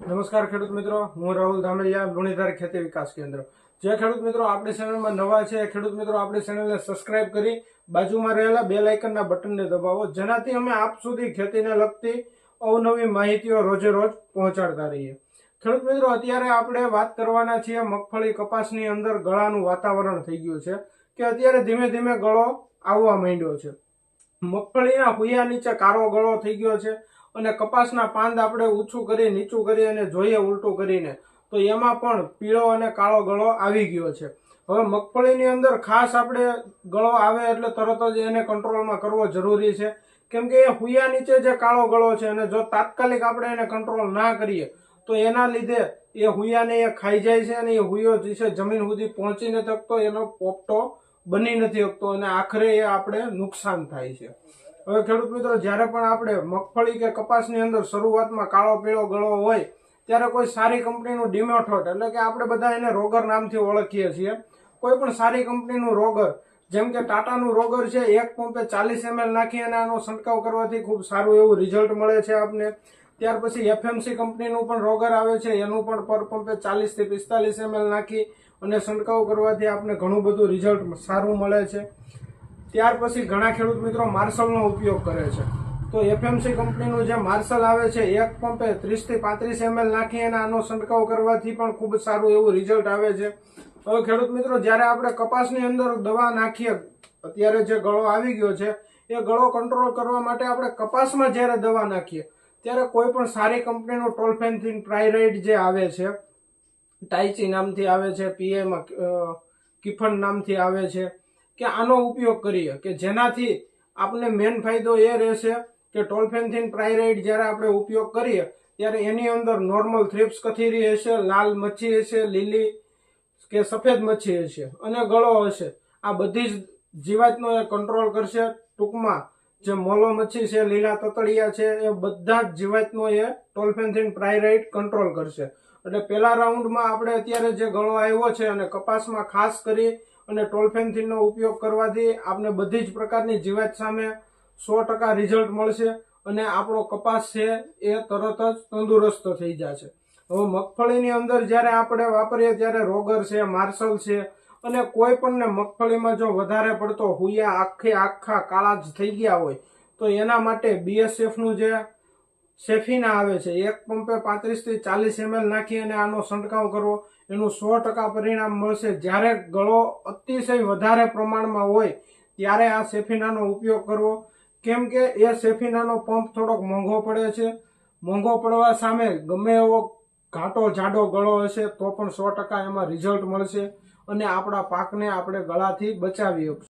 નમસ્કાર ખેડૂત મિત્રો, હું રાહુલ ધામેલિયા લુણીધાર ખેતી વિકાસ કેન્દ્ર. જે ખેડૂત મિત્રો આપણી ચેનલમાં નવા છે, એ ખેડૂત મિત્રો આપણી ચેનલને સબસ્ક્રાઇબ કરી બાજુમાં રહેલા બે લાઇકનના બટનને દબાવો, જેનાથી અમે આપ સુધી ખેતીને લગતી અવનવી માહિતીઓ રોજે રોજ પહોંચાડતા રહીએ. ખેડૂત મિત્રો, અત્યારે આપણે વાત કરવાના છીએ મગફળી કપાસની અંદર ગળાનું વાતાવરણ થઈ ગયું છે, કે અત્યારે ધીમે ધીમે ગળો આવવા માંડ્યો છે. મગફળીના હુયા નીચે કાળો ગળો થઈ ગયો છે અને કપાસના પાંદ આપણે ઊંચું કરી, નીચું કરી અને જોઈએ ઉલટું કરીને. તો એમાં પણ પીળો અને કાળો ગળો આવી ગયો છે. હવે મગફળીની અંદર ખાસ આપણે ગળો આવે એટલે તરત જ એને કંટ્રોલમાં કરવો જરૂરી છે. કેમ કે એ હુયા નીચે જે કાળો ગળો છે અને જો તાત્કાલિક આપણે એને કંટ્રોલ ના કરીએ, તો એના લીધે એ હુયાને એ ખાઈ જાય છે અને એ હુયો જે છે જમીન સુધી પહોંચીને તક તો એનો પોપટો બની નથી શકતો અને આખરે એ આપણે નુકસાન થાય છે. હવે ખેડૂત મિત્રો, જ્યારે પણ આપણે મગફળી કે કપાસની અંદર શરૂઆતમાં કાળો, પીળો ગળો હોય, ત્યારે કોઈ સારી કંપનીનું ડિમેઠોટ એટલે કે આપણે બધા એને રોગર નામથી ઓળખીએ છીએ. કોઈ પણ સારી કંપનીનું રોગર, જેમ કે ટાટાનું રોગર છે, એક પંપે ચાલીસ એમએલ નાખી અને આનો છંટકાવ કરવાથી ખૂબ સારું એવું રિઝલ્ટ મળે છે આપને. ત્યાર પછી એફએમસી કંપનીનું પણ રોગર આવે છે, એનું પણ પર પંપે ચાલીસથી પિસ્તાલીસ એમએલ નાખી અને છંટકાવ કરવાથી આપને ઘણું બધું રિઝલ્ટ સારું મળે છે. ત્યાર પછી ઘણા ખેડૂત મિત્રો માર્શલનો ઉપયોગ કરે છે. તો એફએમસી કંપનીનું જે માર્શલ આવે છે, એક પંપે ત્રીસથી પાંત્રીસ એમએલ નાખી અને આનો છંટકાવ કરવાથી પણ ખૂબ સારું એવું રિઝલ્ટ આવે છે. હવે ખેડૂત મિત્રો, જ્યારે આપણે કપાસની અંદર દવા નાખીએ, અત્યારે જે ગળો આવી ગયો છે, એ ગળો કંટ્રોલ કરવા માટે આપણે કપાસમાં જ્યારે દવા નાખીએ ત્યારે કોઈ પણ સારી કંપનીનું ટોલફેન્થિન પ્રાઇરાઇડ જે આવે છે ટાઈચી નામથી આવે છે પીએમ કિફન નામથી આવે છે, કે આનો ઉપયોગ કરીએ, કે જેનાથી આપને મેન ફાયદો એ રહેશે કે ટોલફેન્થિન પ્રાઇરાઇડ જ્યારે આપણે ઉપયોગ કરીએ, ત્યારે એની અંદર નોર્મલ થ્રિપ્સ કથીરી હશે, લાલ મચ્છી હશે, લીલી કે સફેદ મચ્છી હશે, અને ગળો હશે. આ બધી જ જીવાતનો એ કંટ્રોલ કરશે ટૂંકમાં જે મોલો મચ્છી છે, લીલા તતડિયા છે, એ બધા જ જીવાતનો એ ટોલફેન્થિન ટ્રાયરાઇડ કંટ્રોલ કરશે. એટલે પહેલા રાઉન્ડમાં આપણે અત્યારે જે ગળો આવ્યો છે અને કપાસમાં ખાસ કરી અને ટોલફેન્થિનનો ઉપયોગ કરવાથી આપણે બધી જ પ્રકારની જીવાત સામે સો ટકા રિઝલ્ટ મળશે અને આપણો કપાસ છે એ તરત જ તંદુરસ્ત થઈ જશે. હવે મગફળીની અંદર જ્યારે આપણે વાપરીએ ત્યારે રોગર છે, માર્શલ છે અને કોઈ પણને મગફળીમાં જો વધારે પડતો હુયા આખે આખા કાળા જ થઈ ગયા હોય, તો એના માટે બીએસએફનું જે સેફીના આવે છે, એક પંપે પાંત્રીસથી ચાલીસ એમએલ નાખી અને આનો છંટકાવ કરવો, એનું સો ટકા પરિણામ મળશે. જ્યારે ગળો અતિશય વધારે પ્રમાણમાં હોય, ત્યારે આ સેફીનાનો ઉપયોગ કરવો. કેમ કે એ સેફીનાનો પંપ થોડોક મોંઘો પડે છે. મોંઘો પડવા સામે ગમે એવો ઘાટો જાડો ગળો હશે, તો પણ સો ટકા એમાં રિઝલ્ટ મળશે. અને આપણા પાકને આપણે ગળાથી બચાવી શકશું.